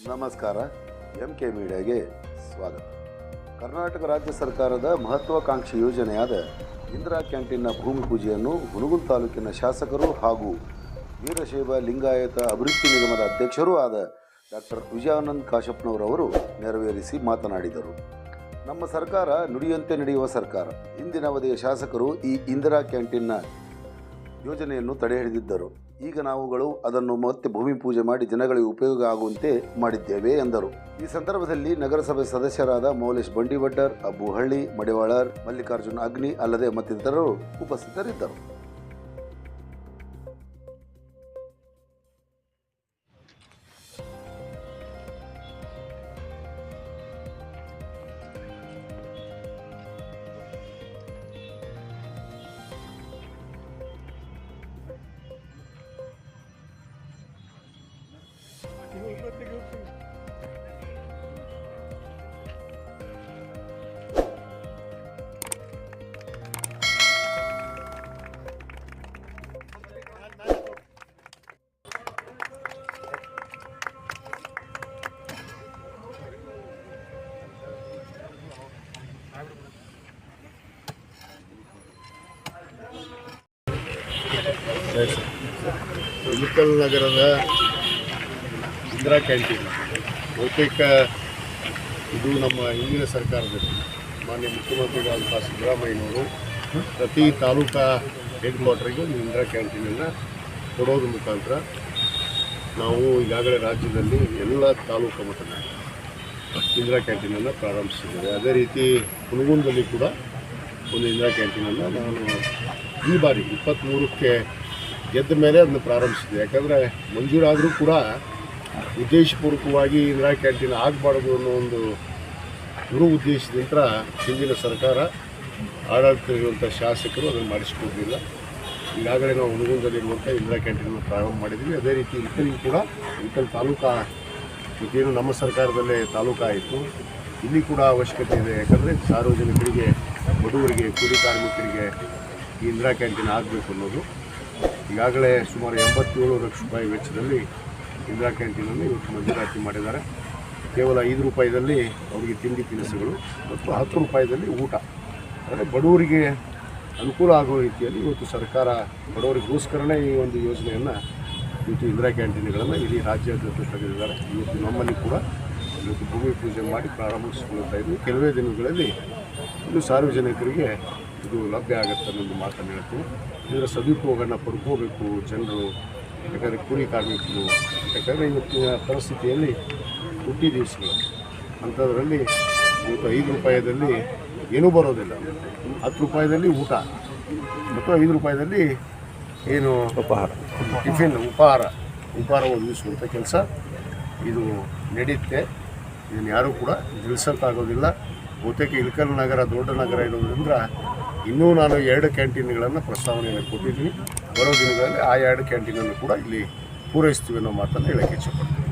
ನಮಸ್ಕಾರ M K ಮೀಡಿಯಾಗೆ ಸ್ವಾಗತ. ಕರ್ನಾಟಕ ರಾಜ್ಯ ಸರ್ಕಾರದ ಮಹತ್ವಾಕಾಂಕ್ಷಿ ಯೋಜನೆಯಾದ ಇಂದಿರಾ ಕ್ಯಾಂಟೀನ್ನ ಭೂಮಿ ಪೂಜೆಯನ್ನು ಹುನಗುಲ್ ತಾಲೂಕಿನ ಶಾಸಕರು ಹಾಗೂ ವೀರಶೈವ ಲಿಂಗಾಯತ ಅಭಿವೃದ್ಧಿ ನಿಗಮದ ಅಧ್ಯಕ್ಷರೂ ಆದ ಡಾಕ್ಟರ್ ವಿಜಯಾನಂದ್ ಕಾಶಪ್ಪನವರವರು ನೆರವೇರಿಸಿ ಮಾತನಾಡಿದರು. ನಮ್ಮ ಸರ್ಕಾರ ನುಡಿಯಂತೆ ನಡೆಯುವ ಸರ್ಕಾರ. ಇಂದಿನ ಅವಧಿಯ ಶಾಸಕರು ಈ ಇಂದಿರಾ ಕ್ಯಾಂಟೀನ್ನ ಯೋಜನೆಯನ್ನು ತಡೆ ಹಿಡಿದಿದ್ದರು. ಈಗ ನಾವುಗಳು ಅದನ್ನು ಮತ್ತೆ ಭೂಮಿ ಪೂಜೆ ಮಾಡಿ ಜನಗಳಿಗೆ ಉಪಯೋಗ ಆಗುವಂತೆ ಮಾಡಿದ್ದೇವೆ ಎಂದರು. ಈ ಸಂದರ್ಭದಲ್ಲಿ ನಗರಸಭೆ ಸದಸ್ಯರಾದ ಮೌಲೇಶ್ ಬಂಡಿವಡ್ಡರ್ ಅಬ್ಬುಹಳ್ಳಿ ಮಡಿವಾಳರ್, ಮಲ್ಲಿಕಾರ್ಜುನ ಅಗ್ನಿ ಅಲ್ಲದೆ ಮತ್ತಿತರರು ಉಪಸ್ಥಿತರಿದ್ದರು. ಇಳಕಲ್ ನಗರದ ಇಂದಿರಾ ಕ್ಯಾಂಟೀನ್. ಬಹುತೇಕ ಇದು ನಮ್ಮ ಹಿಂದಿನ ಸರ್ಕಾರದಲ್ಲಿ ಮಾನ್ಯ ಮುಖ್ಯಮಂತ್ರಿಗಳಾದಂಥ ಸಿದ್ದರಾಮಯ್ಯನವರು ಪ್ರತಿ ತಾಲೂಕಾ ಹೆಡ್ ಕ್ವಾರ್ಟರ್ಗೆ ಇಂದಿರಾ ಕ್ಯಾಂಟೀನನ್ನು ಕೊಡೋದ್ರ ಮುಖಾಂತರ ನಾವು ಈಗಾಗಲೇ ರಾಜ್ಯದಲ್ಲಿ ಎಲ್ಲ ತಾಲೂಕು ಮಟ್ಟದಲ್ಲಿ ಇಂದಿರಾ ಕ್ಯಾಂಟೀನನ್ನು ಪ್ರಾರಂಭಿಸಿದ್ದೇವೆ. ಅದೇ ರೀತಿ ಕುನಗುಂದಲ್ಲಿ ಕೂಡ ಒಂದು ಇಂದಿರಾ ಕ್ಯಾಂಟೀನನ್ನು ನಾನು ಈ ಬಾರಿ ಇಪ್ಪತ್ತ್ಮೂರಕ್ಕೆ ಗೆದ್ದ ಮೇಲೆ ಅದನ್ನು ಪ್ರಾರಂಭಿಸಿದೆ ಯಾಕಂದರೆ ಮಂಜೂರಾದರೂ ಕೂಡ ಉದ್ದೇಶಪೂರ್ವಕವಾಗಿ ಇಂದಿರಾ ಕ್ಯಾಂಟೀನ್ ಆಗಬಾರ್ದು ಅನ್ನೋ ಒಂದು ಗುರು ಉದ್ದೇಶದಿಂದ ಹಿಂದಿನ ಸರ್ಕಾರ ಆಡಳಿತದಲ್ಲಿರುವಂಥ ಶಾಸಕರು ಅದನ್ನು ಮಾಡಿಸಿಕೊಡಲಿಲ್ಲ ಈಗಾಗಲೇ ನಾವು ಹುನಗುಂದಲ್ಲಿರುವಂಥ ಇಂದಿರಾ ಕ್ಯಾಂಟೀನನ್ನು ಪ್ರಾರಂಭ ಮಾಡಿದ್ವಿ. ಅದೇ ರೀತಿ ಇಲ್ಕಲಿಗೆ ಕೂಡ ಇಲ್ಕಲ್ ತಾಲೂಕಾ ಇದೇನು ನಮ್ಮ ಸರ್ಕಾರದಲ್ಲೇ ತಾಲೂಕು ಆಯಿತು ಇಲ್ಲಿ ಕೂಡ ಅವಶ್ಯಕತೆ ಇದೆ. ಯಾಕಂದರೆ ಸಾರ್ವಜನಿಕರಿಗೆ, ಬಡವರಿಗೆ, ಕೂಲಿ ಕಾರ್ಮಿಕರಿಗೆ ಈ ಇಂದಿರಾ ಕ್ಯಾಂಟೀನ್ ಆಗಬೇಕು ಅನ್ನೋದು. ಈಗಾಗಲೇ ಸುಮಾರು ಎಂಬತ್ತೇಳು ಲಕ್ಷ ರೂಪಾಯಿ ವೆಚ್ಚದಲ್ಲಿ ಇಂದಿರಾ ಕ್ಯಾಂಟೀನನ್ನು ಇವತ್ತು ಮಂಜೂರಾತಿ ಮಾಡಿದ್ದಾರೆ. ಕೇವಲ ಐದು ರೂಪಾಯಿದಲ್ಲಿ ಅವರಿಗೆ ತಿಂಡಿ ತಿನಿಸುಗಳು ಮತ್ತು ಹತ್ತು ರೂಪಾಯಿದಲ್ಲಿ ಊಟ. ಅಂದರೆ ಬಡವರಿಗೆ ಅನುಕೂಲ ಆಗುವ ರೀತಿಯಲ್ಲಿ ಇವತ್ತು ಸರ್ಕಾರ ಬಡವರಿಗೋಸ್ಕರನೇ ಈ ಒಂದು ಯೋಜನೆಯನ್ನು ಇವತ್ತು ಇಂದಿರಾ ಕ್ಯಾಂಟೀನ್ಗಳನ್ನು ಇಡೀ ರಾಜ್ಯಾದ್ಯಂತ ತೆಗೆದಿದ್ದಾರೆ. ಇವತ್ತು ನಮ್ಮಲ್ಲಿ ಕೂಡ ಇವತ್ತು ಭೂಮಿ ಪೂಜೆ ಮಾಡಿ ಪ್ರಾರಂಭಿಸಿಕೊಳ್ತಾ ಇದ್ವಿ ಕೆಲವೇ ದಿನಗಳಲ್ಲಿ ಇದು ಸಾರ್ವಜನಿಕರಿಗೆ ಇದು ಲಭ್ಯ ಆಗುತ್ತೆ ಅನ್ನೋದು ಮಾತನ್ನು ಹೇಳ್ತೀನಿ ಇದರ ಸದುಪಯೋಗನ ಪಡ್ಕೋಬೇಕು ಜನರು. ಯಾಕಂದರೆ ಕೂಲಿ ಕಾರ್ಮಿಕರು ಯಾಕಂದರೆ ಇವತ್ತಿನ ಪರಿಸ್ಥಿತಿಯಲ್ಲಿ ಹುಟ್ಟಿ ದಿವಸಗಳು. ಅಂಥದ್ರಲ್ಲಿ ಇವತ್ತು ಐದು ರೂಪಾಯಿದಲ್ಲಿ ಏನೂ ಬರೋದಿಲ್ಲ. ಹತ್ತು ರೂಪಾಯಿದಲ್ಲಿ ಊಟ ಮತ್ತು ಐದು ರೂಪಾಯಿದಲ್ಲಿ ಏನು ಉಪಹಾರ. ಟಿಫಿನ್ ಉಪಹಾರ ಉಪಹಾರ ಒದಗಿಸುವಂಥ ಕೆಲಸ ಇದು ನಡೆಯುತ್ತೆ ಇದನ್ನು ಯಾರೂ ಕೂಡ ನಿಲ್ಲಿಸೋಕ್ಕಾಗೋದಿಲ್ಲ. ಬಹುತೇಕ ಇಳಕಲ್ ನಗರ ದೊಡ್ಡ ನಗರ ಇರೋದ್ರಿಂದ ಇನ್ನೂ ನಾನು ಎರಡು ಕ್ಯಾಂಟೀನ್ಗಳನ್ನು ಪ್ರಸ್ತಾವನೆಯನ್ನು ಕೊಟ್ಟಿದ್ದೀನಿ. ಬರೋ ದಿನಗಳಲ್ಲಿ ಆ ಎರಡು ಕ್ಯಾಂಟೀನನ್ನು ಕೂಡ ಇಲ್ಲಿ ಪೂರೈಸ್ತೀವಿ ಅನ್ನೋ ಮಾತನ್ನು ಹೇಳೋಕ್ಕೆ ಇಚ್ಛೆಪಡ್ತೀನಿ